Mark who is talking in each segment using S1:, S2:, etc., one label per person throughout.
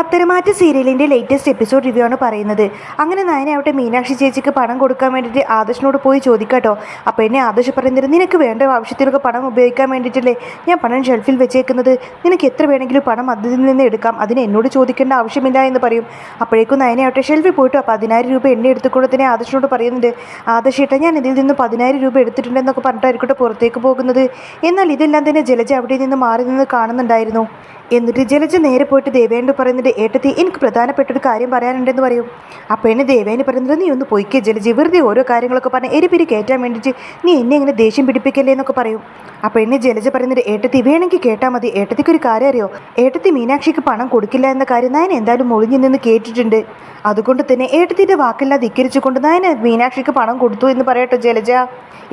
S1: പത്തരമാറ്റ സീരിയലിന്റെ latest episode review ആണ് പറയുന്നത്. അങ്ങനെ നയനാവട്ടെ മീനാക്ഷി ചേച്ചിക്ക് പണം കൊടുക്കാൻ വേണ്ടിയിട്ട് ആദർശിനോട് പോയി ചോദിക്കാട്ടോ. അപ്പോൾ എന്നെ ആദർശ് പറയുന്നത് നിനക്ക് വേണ്ട ആവശ്യത്തിനൊക്കെ പണം ഉപയോഗിക്കാൻ വേണ്ടിയിട്ടല്ലേ ഞാൻ പണം ഷെൽഫിൽ വെച്ചേക്കുന്നത്? നിനക്ക് എത്ര വേണമെങ്കിലും പണം അതിൽ നിന്ന് എടുക്കാം. അതിന് എന്നോട് ചോദിക്കേണ്ട ആവശ്യമില്ല എന്ന് പറയും. അപ്പോഴേക്കും നയനാവട്ടെ ഷെൽഫിൽ പോയിട്ട് അപ്പോൾ പതിനായിരം രൂപ എണ്ണ എടുത്തുകൊണ്ട് തന്നെ ആദർശിനോട് പറയുന്നുണ്ട് ആദർശേട്ടാ ഞാൻ ഇതിൽ നിന്ന് പതിനായിരം രൂപ എടുത്തിട്ടുണ്ടെന്നൊക്കെ പറഞ്ഞിട്ടായിരിക്കട്ടെ പുറത്തേക്ക് പോകുന്നത്? എന്നാൽ ഇതെല്ലാം തന്നെ ജലജ അവിടെ നിന്ന് മാറി നിന്ന് കാണുന്നുണ്ടായിരുന്നു. എന്നിട്ട് ജലജ നേരെ പോയിട്ട് ദേവേനോട് പറയുന്നത് ഏട്ടത്തി എനിക്ക് പ്രധാനപ്പെട്ട ഒരു കാര്യം പറയാനുണ്ടെന്ന് പറയും. അപ്പോൾ എന്നെ ദേവേനെ പറയുന്നത് നീ ഒന്ന് പോയിക്കെ ജലജ വെറുതെ ഓരോ കാര്യങ്ങളൊക്കെ പറഞ്ഞ് എരിപിരി കയറ്റാൻ വേണ്ടിയിട്ട് നീ എന്നെ ഇങ്ങനെ ദേഷ്യം പിടിപ്പിക്കല്ലേ എന്നൊക്കെ പറയും. അപ്പോൾ എന്നെ ജലജ പറയുന്നത് ഏട്ടത്തി വേണമെങ്കിൽ കേട്ടാൽ മതി. ഏട്ടത്തിക്ക് ഒരു കാര്യം അറിയോ? ഏട്ടത്തി മീനാക്ഷിക്ക് പണം കൊടുക്കില്ല എന്ന കാര്യം ഞാൻ എന്തായാലും ഒളിഞ്ഞു നിന്ന് കേട്ടിട്ടുണ്ട്. അതുകൊണ്ട് തന്നെ ഏട്ടത്തിന്റെ വാക്കെല്ലാം ധിക്കരിച്ചുകൊണ്ട് ഞാൻ മീനാക്ഷിക്ക് പണം കൊടുത്തു എന്ന് പറയട്ടോ ജലജ.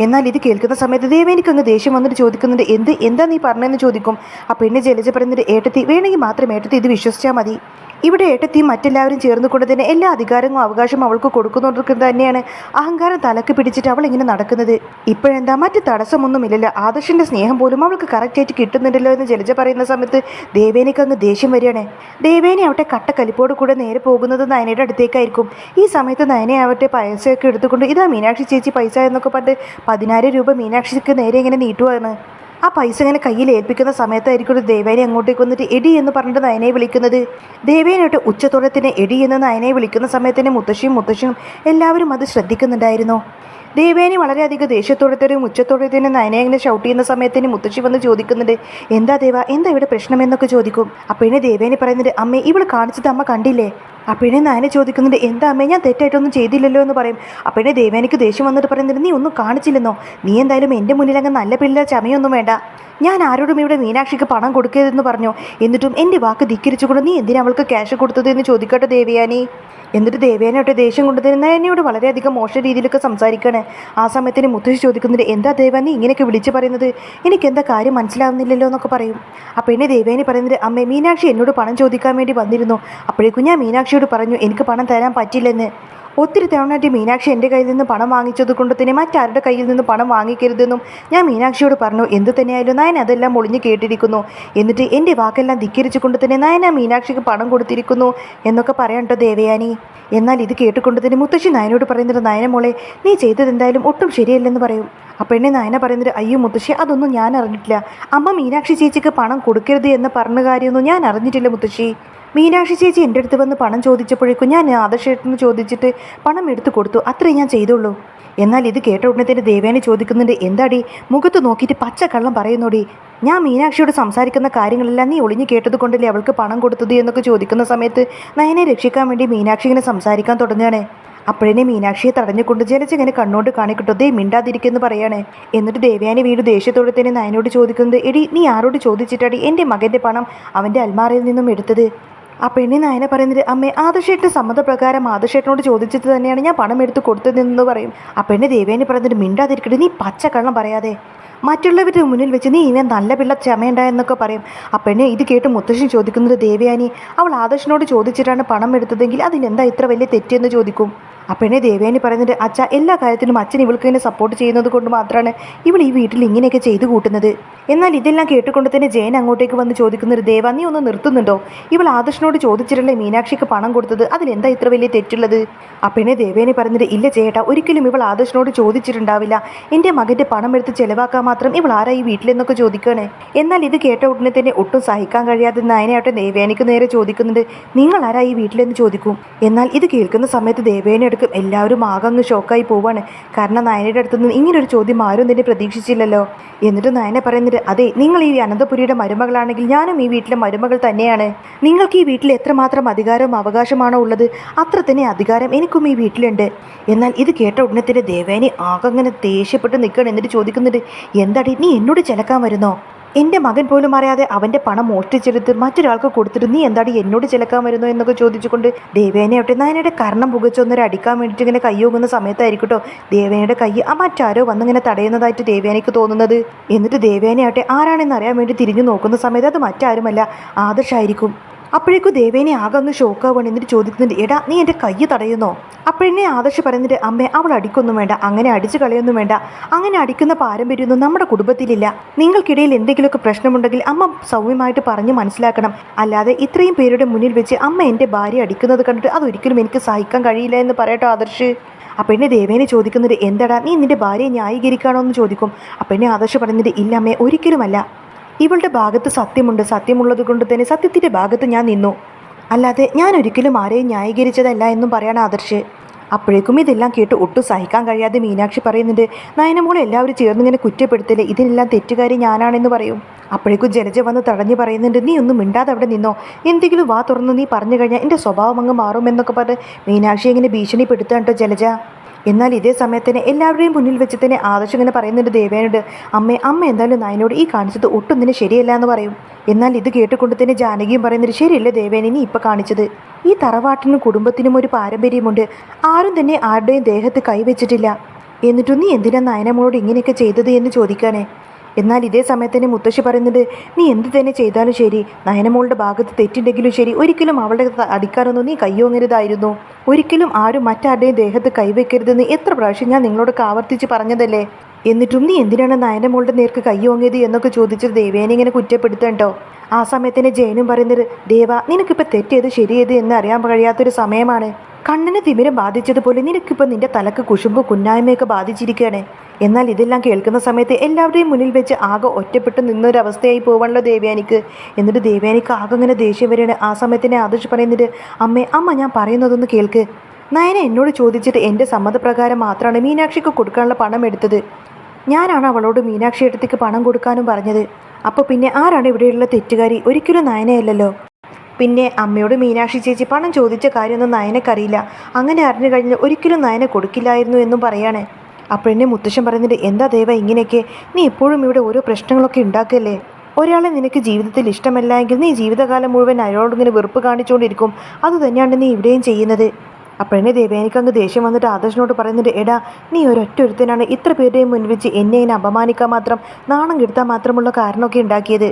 S1: എന്നാൽ ഇത് കേൾക്കുന്ന സമയത്ത് ദേവേനിക്ക് അങ്ങ് ദേഷ്യം വന്നിട്ട് ചോദിക്കുന്നുണ്ട് എന്ത്? എന്താ നീ പറഞ്ഞതെന്ന് ചോദിക്കും. അപ്പോൾ എന്നെ ജലജ പറയുന്നത് ഏട്ടത്തി വേണമെങ്കിൽ മാത്രം ഏട്ടത്തി ഇത് വിശ്വസിച്ചാൽ മതി. ഇവിടെ ഏട്ടത്തി മറ്റെല്ലാവരും ചേർന്നുകൊണ്ട് തന്നെ എല്ലാ അധികാരവും അവകാശവും അവൾക്ക് കൊടുക്കുന്നുണ്ട് തന്നെയാണ് അഹങ്കാരം തലക്ക് പിടിച്ചിട്ട് അവൾ ഇങ്ങനെ നടക്കുന്നത്. ഇപ്പോഴെന്താ മറ്റ് തടസ്സമൊന്നുമില്ലല്ലോ. ആദർശിന്റെ സ്നേഹം പോലും അവൾക്ക് കറക്റ്റായിട്ട് കിട്ടുന്നുണ്ടല്ലോ എന്ന് ജലജ പറയുന്ന സമയത്ത് ദേവേനയ്ക്ക് അങ്ങ് ദേഷ്യം വരികയാണ്. ദേവേനെ ആവട്ടെ കട്ടക്കലിപ്പോട് കൂടെ നേരെ പോകുന്നത് നയനയുടെ അടുത്തേക്കായിരിക്കും. ഈ സമയത്ത് നയനെ ആവട്ടെ പൈസയൊക്കെ എടുത്തുകൊണ്ട് ഇതാ മീനാക്ഷി ചേച്ചി പൈസ എന്നൊക്കെ പറഞ്ഞിട്ട് പതിനായിരം രൂപ മീനാക്ഷിക്ക് നേരെ ഇങ്ങനെ നീട്ടുവാണ്. ആ പൈസ ഇങ്ങനെ കയ്യിൽ ഏൽപ്പിക്കുന്ന സമയത്തായിരിക്കും ഒരു ദേവേനെ അങ്ങോട്ടേക്ക് വന്നിട്ട് എടി എന്ന് പറഞ്ഞിട്ട് നയനെ വിളിക്കുന്നത്. ദേവേനോട്ട് ഉച്ചത്തോടെ തന്നെ എടി എന്ന് നയനെ വിളിക്കുന്ന സമയത്തിന് മുത്തശ്ശിയും മുത്തശ്ശിയും എല്ലാവരും അത് ശ്രദ്ധിക്കുന്നുണ്ടായിരുന്നു. ദേവേനി വളരെയധികം ദേഷ്യത്തോടെ തരും ഉച്ചത്തോടെ തന്നെ നയനെ ഇങ്ങനെ ഷൗട്ട് ചെയ്യുന്ന സമയത്ത് തന്നെ മുത്തശ്ശി വന്ന് ചോദിക്കുന്നുണ്ട് എന്താ ദേവ എന്താ ഇവിടെ പ്രശ്നം? എന്നൊക്കെ ചോദിക്കും. അപ്പോഴേ ദേവേനി പറയുന്നുണ്ട് അമ്മേ ഇവൾ കാണിച്ചത് അമ്മ കണ്ടില്ലേ? അപ്പോഴേ നായനെ ചോദിക്കുന്നുണ്ട് എന്താ അമ്മേ ഞാൻ തെറ്റായിട്ടൊന്നും ചെയ്തില്ലല്ലോ എന്ന് പറയും. അപ്പോഴേ ദേവേനിക്ക് ദേഷ്യം വന്നിട്ട് പറയുന്നുണ്ട് നീ ഒന്നും കാണിച്ചില്ലെന്നോ? നീ എന്തായാലും എന്റെ മുന്നിൽ അങ്ങ് നല്ല പിള്ളേർ ചമയൊന്നും വേണ്ട. ഞാൻ ആരോടും ഇവിടെ മീനാക്ഷിക്ക് പണം കൊടുക്കരുതെന്ന് പറഞ്ഞു. എന്നിട്ടും എന്റെ വാക്ക് ധിക്കരിച്ചുകൊണ്ട് നീ എന്തിനാ അവൾക്ക് ക്യാഷ് കൊടുത്തത് എന്ന് ചോദിക്കട്ടെ ദേവയാനി? എന്നിട്ട് ദേവേനോട്ട് ദേഷ്യം കൊണ്ടുതരുന്ന എന്നോട് വളരെയധികം മോശം രീതിയിലൊക്കെ സംസാരിക്കുകയാണ് ആ സമയത്തിന് മുത്തശ്ശി ചോദിക്കുന്നത് എന്താ ദേവ നീ ഇങ്ങനെയൊക്കെ വിളിച്ച് പറയുന്നത്? എനിക്ക് എന്താ കാര്യം മനസ്സിലാവുന്നില്ലല്ലോ എന്നൊക്കെ പറയും. അപ്പോൾ എന്നെ ദേവേനി പറയുന്നത് അമ്മേ മീനാക്ഷി എന്നോട് പണം ചോദിക്കാൻ വേണ്ടി വന്നിരുന്നു. അപ്പോഴേക്കും ഞാൻ മീനാക്ഷിയോട് പറഞ്ഞു എനിക്ക് പണം തരാൻ പറ്റില്ലെന്ന്. ഒത്തിരി തവണയായിട്ട് മീനാക്ഷി എന്റെ കയ്യിൽ നിന്ന് പണം വാങ്ങിച്ചത് കൊണ്ട് തന്നെ മറ്റാരുടെ കയ്യിൽ നിന്ന് പണം വാങ്ങിക്കരുതെന്നും ഞാൻ മീനാക്ഷിയോട് പറഞ്ഞു എന്ത് തന്നെയായാലും നയൻ അതെല്ലാം ഒളിഞ്ഞു കേട്ടിരിക്കുന്നു. എന്നിട്ട് എന്റെ വാക്കെല്ലാം ധിക്കരിച്ചു കൊണ്ട് തന്നെ നയന മീനാക്ഷിക്ക് പണം കൊടുത്തിരിക്കുന്നു എന്നൊക്കെ പറയണ്ടോ ദേവയാനി? എന്നാൽ ഇത് കേട്ടുകൊണ്ട് തന്നെ മുത്തശ്ശി നയനോട് പറയുന്നത് നയന മോളെ നീ ചെയ്തത് എന്തായാലും ഒട്ടും ശരിയല്ലെന്ന് പറയും. എന്നെ നയന പറയുന്നത് അയ്യോ മുത്തശ്ശി അതൊന്നും ഞാൻ അറിഞ്ഞിട്ടില്ല. അമ്മ മീനാക്ഷി ചേച്ചിക്ക് പണം കൊടുക്കരുത് എന്ന് പറഞ്ഞ കാര്യമൊന്നും ഞാൻ അറിഞ്ഞിട്ടില്ല മുത്തശ്ശി. മീനാക്ഷി ചേച്ചി എന്റെ അടുത്ത് വന്ന് പണം ചോദിച്ചപ്പോഴേക്കും ഞാൻ ആദർശേട്ടന് ചോദിച്ചിട്ട് പണം എടുത്തു കൊടുത്തു. അത്രേ ഞാൻ ചെയ്തുള്ളൂ. എന്നാൽ ഇത് കേട്ട ഉടനെ തന്നെ ദേവേനെ ചോദിക്കുന്നുണ്ട് എന്താടി മുഖത്ത് നോക്കിയിട്ട് പച്ചക്കള്ളം പറയുന്നോടി? ഞാൻ മീനാക്ഷിയോട് സംസാരിക്കുന്ന കാര്യങ്ങളെല്ലാം നീ ഒളിഞ്ഞു കേട്ടത് കൊണ്ടല്ലേ അവൾക്ക് പണം കൊടുത്തത്? എന്നൊക്കെ ചോദിക്കുന്ന സമയത്ത് നയനെ രക്ഷിക്കാൻ വേണ്ടി മീനാക്ഷി ഇങ്ങനെ സംസാരിക്കാൻ തുടങ്ങുകയാണ്. അപ്പോഴേ മീനാക്ഷിയെ തടഞ്ഞുകൊണ്ട് ജലജ കണ്ണോട് കാണിക്കിട്ടോ കാണിക്കട്ടോ ദേ മിണ്ടാതിരിക്കുന്നു പറയാണ്. എന്നിട്ട് ദേവയാനി വീട് ദേഷ്യത്തോടെ തന്നെ നയനോട് ചോദിക്കുന്നത് എടി നീ ആരോട് ചോദിച്ചിട്ടാടി എന്റെ മകന്റെ പണം അവന്റെ അൽമാറയിൽ നിന്നും എടുത്തത്? ആ പെണ്ണി നായന പറയുന്നത് അമ്മേ ആദർശേട്ടൻ സമ്മതപ്രകാരം ആദർശേട്ടനോട് ചോദിച്ചിട്ട് തന്നെയാണ് ഞാൻ പണം എടുത്ത് കൊടുത്തതെന്ന് പറയും. ആ പെണ്ണ് ദേവേനെ പറയുന്നത് മിണ്ടാതിരിക്കട്ടെ നീ പച്ചക്കള്ളം പറയാതെ. മറ്റുള്ളവരുടെ മുന്നിൽ വെച്ച് നീ ഇവൻ നല്ല പിള്ള ചമയുണ്ടായെന്നൊക്കെ പറയും. ആ ഇത് കേട്ട് മുത്തശ്ശൻ ചോദിക്കുന്നത് ദേവയാനി അവൾ ആദർശനോട് ചോദിച്ചിട്ടാണ് പണം എടുത്തതെങ്കിൽ അതിനെന്താ ഇത്ര വലിയ തെറ്റെന്ന് ചോദിക്കും? ആ ദേവയാനി പറയുന്നത് അച്ഛ എല്ലാ കാര്യത്തിലും അച്ഛൻ ഇവൾക്ക് ഇങ്ങനെ സപ്പോർട്ട് ചെയ്യുന്നത് കൊണ്ട് മാത്രമാണ് ഇവൾ ഈ വീട്ടിൽ ഇങ്ങനെയൊക്കെ ചെയ്തു കൂട്ടുന്നത്. എന്നാൽ ഇതെല്ലാം കേട്ടുകൊണ്ട് തന്നെ ജയൻ അങ്ങോട്ടേക്ക് വന്ന് ചോദിക്കുന്നൊരു ദേവ നീ ഒന്ന് നിർത്തുന്നുണ്ടോ? ഇവൾ ആദർശനോട് ചോദിച്ചിട്ടല്ലേ മീനാക്ഷിക്ക് പണം കൊടുത്തത് അതിനെന്താ ഇത്ര വലിയ തെറ്റുള്ളത്? ആ പെണ്ണെ പറഞ്ഞിട്ട് ഇല്ല ചേട്ടാ ഒരിക്കലും ഇവൾ ആദർശനോട് ചോദിച്ചിട്ടുണ്ടാവില്ല. എന്റെ മകന്റെ പണം എടുത്ത് ചെലവാക്കാൻ മാത്രം ഇവൾ ആരാ ഈ വീട്ടിലെന്നൊക്കെ ചോദിക്കുകയാണ് എന്നാൽ ഇത് കേട്ട ഉടനെ തന്നെ ഒട്ടും സഹിക്കാൻ കഴിയാതെ നയനയാട്ടെ ദേവേനയ്ക്ക് നേരെ ചോദിക്കുന്നുണ്ട്. നിങ്ങൾ ആരാ ഈ വീട്ടിലെന്ന് ചോദിക്കും. എന്നാൽ ഇത് കേൾക്കുന്ന സമയത്ത് ദേവേനെ എടുക്കും എല്ലാവരും ആകങ്ങ് ഷോക്കായി പോവാണ്. കാരണം നയനയുടെ അടുത്തുനിന്ന് ഇങ്ങനൊരു ചോദ്യം ആരും തന്നെ പ്രതീക്ഷിച്ചില്ലല്ലോ. എന്നിട്ട് നയന പറയുന്നത് അതെ നിങ്ങൾ ഈ അനന്തപുരിയുടെ മരുമകളാണെങ്കിൽ ഞാനും ഈ വീട്ടിലെ മരുമകൾ തന്നെയാണ്. നിങ്ങൾക്ക് ഈ വീട്ടിൽ എത്രമാത്രം അധികാരവും അവകാശമാണോ ഉള്ളത്? അത്ര തന്നെ അധികാരം എനിക്കും ഈ വീട്ടിലുണ്ട്. എന്നാൽ ഇത് കേട്ട ഉടനെ തന്നെ ദേവേനെ ആകങ്ങനെ ദേഷ്യപ്പെട്ട് നിൽക്കണം എന്നിട്ട് ചോദിക്കുന്നുണ്ട് എന്താടി നീ എന്നോട് ചിലക്കാൻ വരുന്നോ? എന്റെ മകൻ പോലും അറിയാതെ അവന്റെ പണം മോഷ്ടിച്ചെടുത്ത് മറ്റൊരാൾക്ക് കൊടുത്തിട്ട് നീ എന്താടി എന്നോട് ചിലക്കാൻ വരുന്നു എന്നൊക്കെ ചോദിച്ചുകൊണ്ട് ദേവേനയോട്ടെ നായനയുടെ കർണം പുകച്ചൊന്നൊരു അടിക്കാൻ വേണ്ടിയിട്ട് ഇങ്ങനെ കയ്യോങ്ങുന്ന സമയത്തായിരിക്കട്ടോ ദേവേനയുടെ കൈ ആ മറ്റാരോ വന്നിങ്ങനെ തടയുന്നതായിട്ട് ദേവേനയ്ക്ക് തോന്നുന്നത്. എന്നിട്ട് ദേവേനയാട്ടെ ആരാണെന്ന് അറിയാൻ വേണ്ടി തിരിഞ്ഞു നോക്കുന്ന സമയത്ത് അത് മറ്റാരുമല്ല. ആദർശായിരിക്കും. അപ്പോഴേക്കും ദേവേനെ ആകെ ഒന്ന് ഷോക്കാവാണ് എന്നിട്ട് ചോദിക്കുന്നുണ്ട് എടാ നീ എന്റെ കൈ തടയുന്നോ? അപ്പോഴെന്നെ ആദർശ് പറയുന്നുണ്ട് അമ്മ അവൾ അടിക്കൊന്നും വേണ്ട അങ്ങനെ അടിച്ചു കളയൊന്നും വേണ്ട. അങ്ങനെ അടിക്കുന്ന പാരമ്പര്യമൊന്നും നമ്മുടെ കുടുംബത്തിലില്ല. നിങ്ങൾക്കിടയിൽ എന്തെങ്കിലുമൊക്കെ പ്രശ്നമുണ്ടെങ്കിൽ അമ്മ സൗമ്യമായിട്ട് പറഞ്ഞ് മനസ്സിലാക്കണം. അല്ലാതെ ഇത്രയും പേരുടെ മുന്നിൽ വെച്ച് അമ്മ എന്റെ ഭാര്യ അടിക്കുന്നത് കണ്ടിട്ട് അതൊരിക്കലും എനിക്ക് സഹിക്കാൻ കഴിയില്ല എന്ന് പറയട്ടോ ആദർശ്. അപ്പം എന്നെ ദേവേനെ ചോദിക്കുന്നത് എന്തടാ നീ നിന്റെ ഭാര്യയെ ന്യായീകരിക്കാണോ എന്ന് ചോദിക്കും. അപ്പം എന്നെ ആദർശ് പറയുന്നത് ഇല്ല അമ്മേ ഒരിക്കലുമല്ല. ഇവളുടെ ഭാഗത്ത് സത്യമുണ്ട് സത്യമുള്ളത് കൊണ്ട് തന്നെ സത്യത്തിന്റെ ഭാഗത്ത് ഞാൻ നിന്നു. അല്ലാതെ ഞാൻ ഒരിക്കലും ആരെയും ന്യായീകരിച്ചതല്ല എന്നും പറയാണ് ആദർശ്. അപ്പോഴേക്കും ഇതെല്ലാം കേട്ട് ഒട്ടും സഹിക്കാൻ കഴിയാതെ മീനാക്ഷി പറയുന്നുണ്ട് നയനമോളെ എല്ലാവരും ചേർന്ന് ഇങ്ങനെ കുറ്റപ്പെടുത്തില്ലേ? ഇതിനെല്ലാം തെറ്റുകാരി ഞാനാണെന്ന് പറയും. അപ്പോഴേക്കും ജലജ വന്ന് തടഞ്ഞു പറയുന്നുണ്ട് നീ ഒന്നും മിണ്ടാതെ അവിടെ നിന്നോ? എന്തെങ്കിലും വാ തുറന്ന് നീ പറഞ്ഞു കഴിഞ്ഞാൽ എന്റെ സ്വഭാവം അങ്ങ് മാറുമെന്നൊക്കെ പറഞ്ഞ് മീനാക്ഷി ഇങ്ങനെ ഭീഷണിപ്പെടുത്താൻ കേട്ടോ ജലജ. എന്നാൽ ഇതേ സമയത്തിന് എല്ലാവരുടെയും മുന്നിൽ വെച്ച് തന്നെ ആദർശ് ഇങ്ങനെ പറയുന്നുണ്ട് ദേവേനോട് അമ്മേ അമ്മ എന്തായാലും നായനോട് ഈ കാണിച്ചത് ഒട്ടും തന്നെ ശരിയല്ല എന്ന് പറയും. എന്നാൽ ഇത് കേട്ടുകൊണ്ട് തന്നെ ജാനകിയും പറയുന്നത് ശരിയല്ല ദേവേനെ നീ ഇപ്പം കാണിച്ചത്? ഈ തറവാട്ടിനും കുടുംബത്തിനും ഒരു പാരമ്പര്യമുണ്ട്. ആരും തന്നെ ആരുടെയും ദേഹത്ത് കൈവച്ചിട്ടില്ല എന്നിട്ടും നീ എന്തിനാ നയനമ്മളോട് ഇങ്ങനെയൊക്കെ ചെയ്തത് എന്ന് ചോദിക്കാനേ? എന്നാൽ ഇതേ സമയത്ത് തന്നെ മുത്തശ്ശി പറയുന്നുണ്ട് നീ എന്ത് തന്നെ ചെയ്താലും ശരി. നയനമോളുടെ ഭാഗത്ത് തെറ്റുണ്ടെങ്കിലും ശരി. ഒരിക്കലും അവളുടെ അടിക്കാനൊന്നും നീ കയ്യോങ്ങരുതായിരുന്നു ഒരിക്കലും ആരും മറ്റാരുടെയും ദേഹത്ത് കൈവയ്ക്കരുതെന്ന് എത്ര പ്രാവശ്യം ഞാൻ നിങ്ങളോടൊക്കെ ആവർത്തിച്ച് പറഞ്ഞതല്ലേ? എന്നിട്ടും നീ എന്തിനാണ് നയനമോളുടെ നേർക്ക് കൈ ഓങ്ങിയത് എന്നൊക്കെ ചോദിച്ചത് ദേവേനെ ഇങ്ങനെ കുറ്റപ്പെടുത്തണ്ടോ? ആ സമയത്തിന് ജയനും പറയുന്നത് ദേവ നിനക്കിപ്പോൾ തെറ്റേത് ശരിയേത് എന്ന് അറിയാൻ കഴിയാത്തൊരു സമയമാണ്. കണ്ണിന് തിമിരം ബാധിച്ചതുപോലെ നിനക്കിപ്പോൾ നിന്റെ തലക്ക് കുശുമ്പ് കുന്നായ്മയൊക്കെ ബാധിച്ചിരിക്കുകയാണ് എന്നാൽ ഇതെല്ലാം കേൾക്കുന്ന സമയത്ത് എല്ലാവരുടെയും മുന്നിൽ വെച്ച് ആകെ ഒറ്റപ്പെട്ട് നിന്നൊരവസ്ഥയായി പോവാണല്ലോ ദേവയാനിക്ക്. എന്നിട്ട് ദേവയാനിക്ക് ആകെ ഇങ്ങനെ ദേഷ്യം വരികയാണ്. ആ സമയത്തിനെ ആദർശ് പറയുന്നത് അമ്മേ അമ്മ ഞാൻ പറയുന്നതൊന്ന് കേൾക്ക്. നയന എന്നോട് ചോദിച്ചിട്ട് എന്റെ സമ്മതപ്രകാരം മാത്രമാണ് മീനാക്ഷിക്ക് കൊടുക്കാനുള്ള പണം എടുത്തത്. ഞാനാണ് അവളോട് മീനാക്ഷി അടുത്തേക്ക് പണം കൊടുക്കാനും പറഞ്ഞത്. അപ്പോൾ പിന്നെ ആരാണ് ഇവിടെയുള്ള തെറ്റുകാരി? ഒരിക്കലും നയനയല്ലല്ലോ. പിന്നെ അമ്മയോട് മീനാക്ഷി ചേച്ചി പണം ചോദിച്ച കാര്യമൊന്നും നയനക്കറിയില്ല. അങ്ങനെ അറിഞ്ഞു കഴിഞ്ഞാൽ ഒരിക്കലും നയന കൊടുക്കില്ലായിരുന്നു എന്നും പറയാണ്. അപ്പോഴെന്നെ മുത്തശ്ശൻ പറയുന്നുണ്ട് എന്താ ദേവ ഇങ്ങനെയൊക്കെ? നീ എപ്പോഴും ഇവിടെ ഓരോ പ്രശ്നങ്ങളൊക്കെ ഉണ്ടാക്കല്ലേ ഒരാളെ നിനക്ക് ജീവിതത്തിൽ ഇഷ്ടമല്ല എങ്കിൽ നീ ജീവിതകാലം മുഴുവൻ അയാളോട് ഇങ്ങനെ വെറുപ്പ് കാണിച്ചുകൊണ്ടിരിക്കും. അതുതന്നെയാണ് നീ ഇവിടെയും ചെയ്യുന്നത്. അപ്പോഴെന്നെ ദേവേനിക്ക് എനിക്കങ്ങ് ദേഷ്യം വന്നിട്ട് ആദർശനോട് പറയുന്നുണ്ട് എടാ നീ ഒരൊറ്റ ഒരുത്തനാണ് ഇത്ര പേരുടെയും മുൻപിൽ വെച്ച് എന്നെ ഇങ്ങനെ അപമാനിക്കാൻ മാത്രം നാണം കെടുത്താൻ മാത്രമുള്ള കാരണമൊക്കെ ഉണ്ടാക്കിയത്.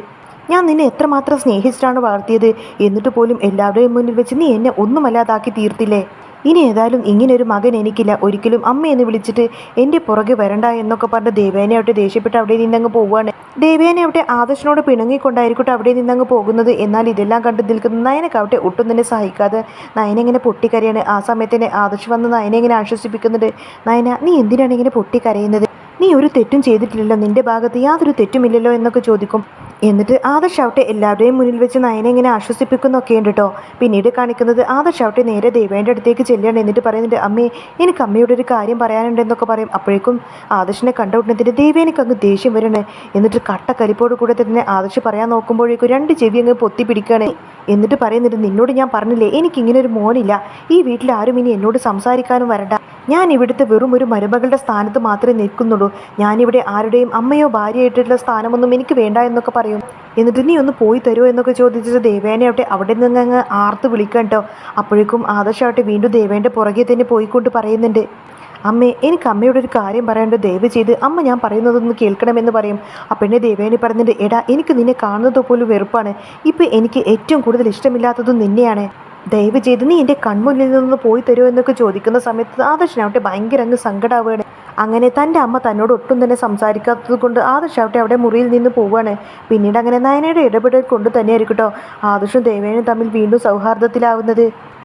S1: ഞാൻ നിന്നെ എത്രമാത്രം സ്നേഹിച്ചിട്ടാണ് വളർത്തിയത്? എന്നിട്ട് പോലും എല്ലാവരുടെയും മുന്നിൽ വെച്ച് നീ എന്നെ ഒന്നുമല്ലാതാക്കി തീർത്തില്ലേ? ഇനി ഏതായാലും ഇങ്ങനൊരു മകൻ എനിക്കില്ല. ഒരിക്കലും അമ്മയെന്ന് വിളിച്ചിട്ട് എന്റെ പുറകെ വരണ്ട എന്നൊക്കെ പറഞ്ഞ് ദേവേനയാവട്ടെ ദേഷ്യപ്പെട്ട് അവിടെ നിന്നങ്ങ് പോവുകയാണ്. ദേവേനയാവട്ടെ ആദർശനോട് പിണങ്ങിക്കൊണ്ടായിരിക്കട്ടെ അവിടെ നിന്നങ്ങ് പോകുന്നത്. എന്നാൽ ഇതെല്ലാം കണ്ട് നിൽക്കുന്ന നയനക്കാവട്ടെ ഒട്ടും തന്നെ സഹായിക്കാതെ നയന ഇങ്ങനെ പൊട്ടിക്കരയാണ്. ആ സമയത്തിനെ ആദർശ് വന്ന് നയനെ ഇങ്ങനെ ആശ്വസിപ്പിക്കുന്നുണ്ട്. നയന നീ എന്തിനാണ് ഇങ്ങനെ പൊട്ടിക്കരയുന്നത്? നീ ഒരു തെറ്റും ചെയ്തിട്ടില്ലല്ലോ. നിന്റെ ഭാഗത്ത് യാതൊരു തെറ്റുമില്ലല്ലോ എന്നൊക്കെ ചോദിക്കും. എന്നിട്ട് ആദർശ് ആവട്ടെ എല്ലാവരുടെയും മുന്നിൽ വെച്ച് നയനെ ഇങ്ങനെ ആശ്വസിപ്പിക്കുന്നൊക്കെ ഉണ്ട് കേട്ടോ പിന്നീട് കാണിക്കുന്നത് ആദർശ് ആവട്ടെ നേരെ ദേവേന്റെ അടുത്തേക്ക് ചെല്ലുകയാണ്. എന്നിട്ട് പറയുന്നുണ്ട് അമ്മേ എനിക്ക് അമ്മയോട് ഒരു കാര്യം പറയാനുണ്ടെന്നൊക്കെ പറയും. അപ്പോഴേക്കും ആദർശിനെ കണ്ട ഉടനെ ദേവേനക്ക് അങ്ങ് ദേഷ്യം വരണേ. എന്നിട്ട് കട്ട കരിപ്പോട് കൂടെ തന്നെ ആദർശ് പറയാൻ നോക്കുമ്പോഴേക്കും രണ്ട് ചെവി അങ്ങ് പൊത്തി പിടിക്കുകയാണ്. എന്നിട്ട് പറയുന്നുണ്ട് നിന്നോട് ഞാൻ പറഞ്ഞില്ലേ? എനിക്കിങ്ങനെ ഒരു മോനില്ല. ഈ വീട്ടിൽ ആരും ഇനി എന്നോട് സംസാരിക്കാനും വരണ്ട. ഞാൻ ഇവിടുത്തെ വെറും ഒരു മരുമകളുടെ സ്ഥാനത്ത് മാത്രമേ നിൽക്കുന്നുള്ളൂ. ഞാനിവിടെ ആരുടെയും അമ്മയോ ഭാര്യയായിട്ടുള്ള സ്ഥാനമൊന്നും എനിക്ക് വേണ്ട എന്നൊക്കെ പറയും. എന്നിട്ട് നീ ഒന്ന് പോയി തരുമോ എന്നൊക്കെ ചോദിച്ചിട്ട് ദേവേനയാവട്ടെ അവിടെ നിന്ന് അങ്ങ് ആർത്ത് വിളിക്കാം കേട്ടോ അപ്പോഴേക്കും ആദർശാവട്ടെ വീണ്ടും ദേവേന്റെ പുറകെ തന്നെ പോയിക്കൊണ്ട് പറയുന്നുണ്ട്. അമ്മേ എനിക്ക് അമ്മയോട് ഒരു കാര്യം പറയാണ്ട് ദയവ് ചെയ്ത് അമ്മ ഞാൻ പറയുന്നതൊന്ന് കേൾക്കണമെന്ന് പറയും. ആ പെണ്ണെ ദേവേനി പറഞ്ഞിട്ട് എടാ എനിക്ക് നിന്നെ കാണുന്നത് പോലും വെറുപ്പാണ്. ഇപ്പം എനിക്ക് ഏറ്റവും കൂടുതൽ ഇഷ്ടമില്ലാത്തതും നിന്നെയാണ്. ദയവ് ചെയ്ത് നീ എന്റെ കൺമുന്നിൽ നിന്ന് പോയി തരുമോ എന്നൊക്കെ ചോദിക്കുന്ന സമയത്ത് ആദർശനാവട്ടെ ഭയങ്കര അങ്ങ് സങ്കടമാവുകയാണ് അങ്ങനെ തന്റെ അമ്മ തന്നോട് ഒട്ടും തന്നെ സംസാരിക്കാത്തത് കൊണ്ട് ആദർശാവട്ടെ അവിടെ മുറിയിൽ നിന്ന് പോവുകയാണ്. പിന്നീട് അങ്ങനെ നയനയുടെ ഇടപെടൽ കൊണ്ട് തന്നെയായിരിക്കും കേട്ടോ ആദർശും ദേവേനും തമ്മിൽ വീണ്ടും സൗഹാർദ്ദത്തിലാവുന്നത്.